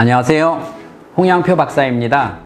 안녕하세요. 홍양표 박사입니다.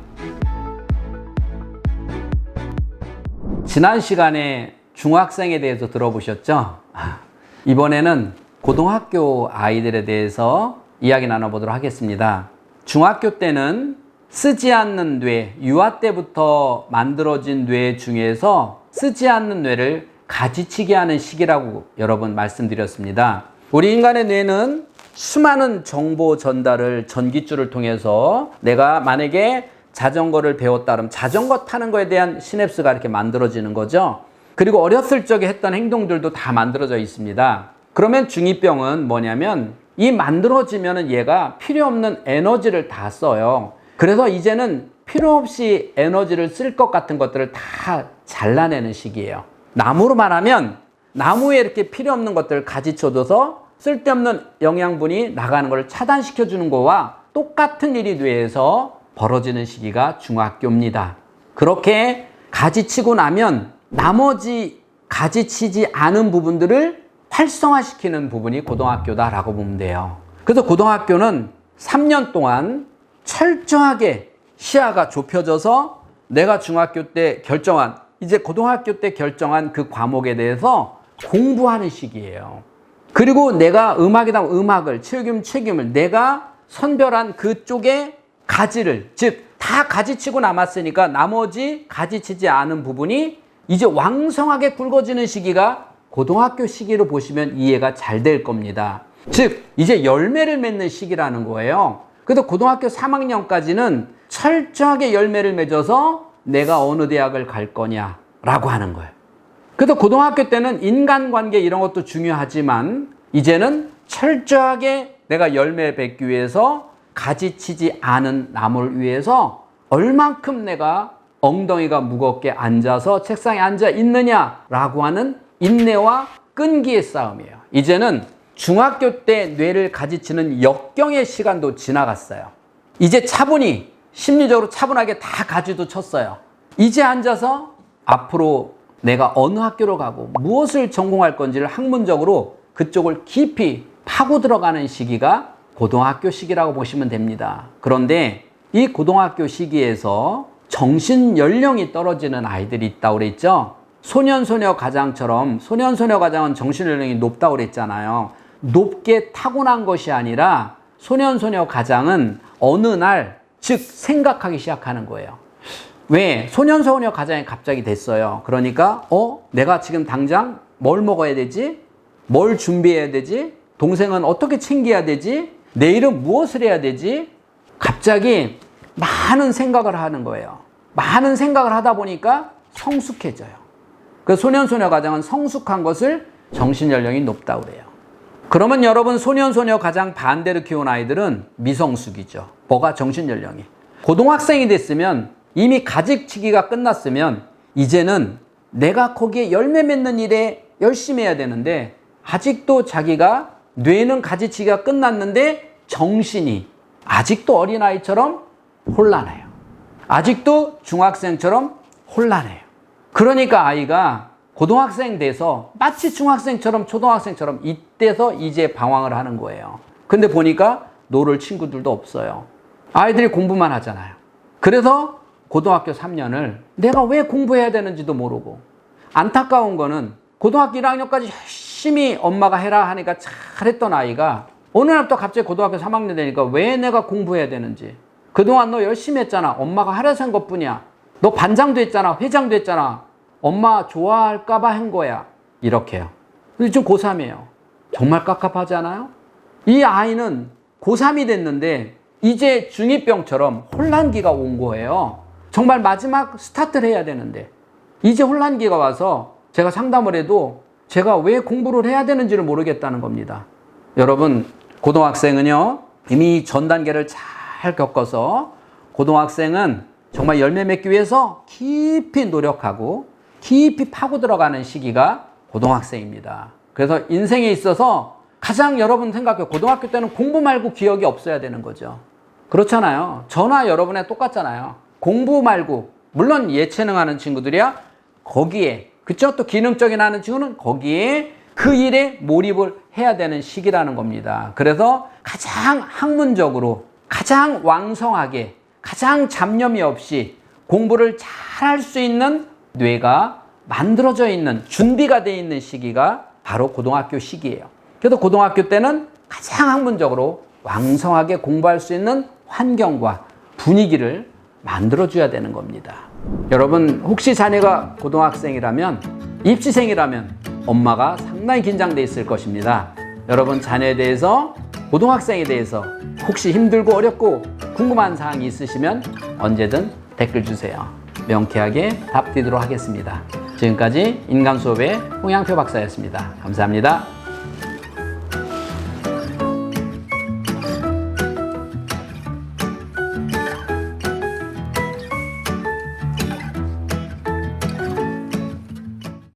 지난 시간에 중학생에 대해서 들어보셨죠? 아, 이번에는 고등학교 아이들에 대해서 이야기 나눠보도록 하겠습니다. 중학교 때는 쓰지 않는 뇌, 유아 때부터 만들어진 뇌 중에서 쓰지 않는 뇌를 가지치게 하는 시기라고 여러분 말씀드렸습니다. 우리 인간의 뇌는 수많은 정보 전달을 전기줄을 통해서 내가 만약에 자전거를 배웠다 그러면 자전거 타는 거에 대한 시냅스가 이렇게 만들어지는 거죠. 그리고 어렸을 적에 했던 행동들도 다 만들어져 있습니다. 그러면 중2병은 뭐냐면 이 만들어지면은 얘가 필요 없는 에너지를 다 써요. 그래서 이제는 필요 없이 에너지를 쓸 것 같은 것들을 다 잘라내는 시기예요. 나무로 말하면 나무에 이렇게 필요 없는 것들을 가지쳐둬서 쓸데없는 영양분이 나가는 걸 차단시켜 주는 거와 똑같은 일이 뇌에서 벌어지는 시기가 중학교입니다. 그렇게 가지치고 나면 나머지 가지치지 않은 부분들을 활성화시키는 부분이 고등학교다라고 보면 돼요. 그래서 고등학교는 3년 동안 철저하게 시야가 좁혀져서 내가 중학교 때 결정한 이제 고등학교 때 결정한 그 과목에 대해서 공부하는 시기예요. 그리고 내가 음악이다 음악을 체육이면 체육을 내가 선별한 그쪽에 가지를 즉 다 가지치고 남았으니까 나머지 가지치지 않은 부분이 이제 왕성하게 굵어지는 시기가 고등학교 시기로 보시면 이해가 잘 될 겁니다. 즉 이제 열매를 맺는 시기라는 거예요. 그래서 고등학교 3학년까지는 철저하게 열매를 맺어서 내가 어느 대학을 갈 거냐라고 하는 거예요. 그래서 고등학교 때는 인간관계 이런 것도 중요하지만 이제는 철저하게 내가 열매 맺기 위해서 가지치지 않은 나무를 위해서 얼만큼 내가 엉덩이가 무겁게 앉아서 책상에 앉아 있느냐라고 하는 인내와 끈기의 싸움이에요. 이제는 중학교 때 뇌를 가지치는 역경의 시간도 지나갔어요. 이제 차분히 심리적으로 차분하게 다 가지도 쳤어요. 이제 앉아서 앞으로 내가 어느 학교로 가고 무엇을 전공할 건지를 학문적으로 그쪽을 깊이 파고 들어가는 시기가 고등학교 시기라고 보시면 됩니다. 그런데 이 고등학교 시기에서 정신 연령이 떨어지는 아이들이 있다고 그랬죠? 소년소녀 가장처럼 소년소녀 가장은 정신 연령이 높다고 그랬잖아요. 높게 타고난 것이 아니라 소년소녀 가장은 어느 날 즉 생각하기 시작하는 거예요. 왜 소년소녀 가장이 갑자기 됐어요. 그러니까 어 내가 지금 당장 뭘 먹어야 되지? 뭘 준비해야 되지? 동생은 어떻게 챙겨야 되지? 내일은 무엇을 해야 되지? 갑자기 많은 생각을 하는 거예요. 많은 생각을 하다 보니까 성숙해져요. 그 소년소녀 가장은 성숙한 것을 정신 연령이 높다고 그래요. 그러면 여러분 소년소녀 가장 반대로 키운 아이들은 미성숙이죠. 뭐가 정신 연령이. 고등학생이 됐으면 이미 가직치기가 끝났으면 이제는 내가 거기에 열매 맺는 일에 열심히 해야 되는데 아직도 자기가 뇌는 가지치기가 끝났는데 정신이 아직도 어린아이처럼 혼란해요. 아직도 중학생처럼 혼란해요. 그러니까 아이가 고등학생 돼서 마치 중학생처럼 초등학생처럼 이때서 이제 방황을 하는 거예요. 근데 보니까 놀을 친구들도 없어요. 아이들이 공부만 하잖아요. 그래서 고등학교 3년을 내가 왜 공부해야 되는지도 모르고 안타까운 거는 고등학교 1학년까지 열심히 엄마가 해라 하니까 잘했던 아이가 어느 날부터 갑자기 고등학교 3학년 되니까 왜 내가 공부해야 되는지. 그동안 너 열심히 했잖아. 엄마가 하려서 한 것뿐이야. 너 반장도 했잖아. 회장도 했잖아. 엄마 좋아할까 봐 한 거야. 이렇게요. 근데 지금 고3이에요. 정말 깝깝하지 않아요? 이 아이는 고3이 됐는데 이제 중2병처럼 혼란기가 온 거예요 정말 마지막 스타트를 해야 되는데 이제 혼란기가 와서 제가 상담을 해도 제가 왜 공부를 해야 되는지를 모르겠다는 겁니다. 여러분, 고등학생은요, 이미 전 단계를 잘 겪어서 고등학생은 정말 열매 맺기 위해서 깊이 노력하고 깊이 파고 들어가는 시기가 고등학생입니다. 그래서 인생에 있어서 가장 여러분 생각해 고등학교 때는 공부 말고 기억이 없어야 되는 거죠. 그렇잖아요. 저나 여러분에 똑같잖아요. 공부 말고 물론 예체능 하는 친구들이야 거기에 그쵸? 또 기능적인 하는 친구는 거기에 그 일에 몰입을 해야 되는 시기라는 겁니다. 그래서 가장 학문적으로 가장 왕성하게, 가장 잡념이 없이 공부를 잘 할 수 있는 뇌가 만들어져 있는, 준비가 되어 있는 시기가 바로 고등학교 시기예요. 그래서 고등학교 때는 가장 학문적으로 왕성하게 공부할 수 있는 환경과 분위기를 만들어줘야 되는 겁니다. 여러분, 혹시 자녀가 고등학생이라면, 입시생이라면 엄마가 상당히 긴장돼 있을 것입니다. 여러분, 자녀에 대해서, 고등학생에 대해서 혹시 힘들고 어렵고 궁금한 사항이 있으시면 언제든 댓글 주세요. 명쾌하게 답 드리도록 하겠습니다. 지금까지 인강 수업의 홍양표 박사였습니다. 감사합니다.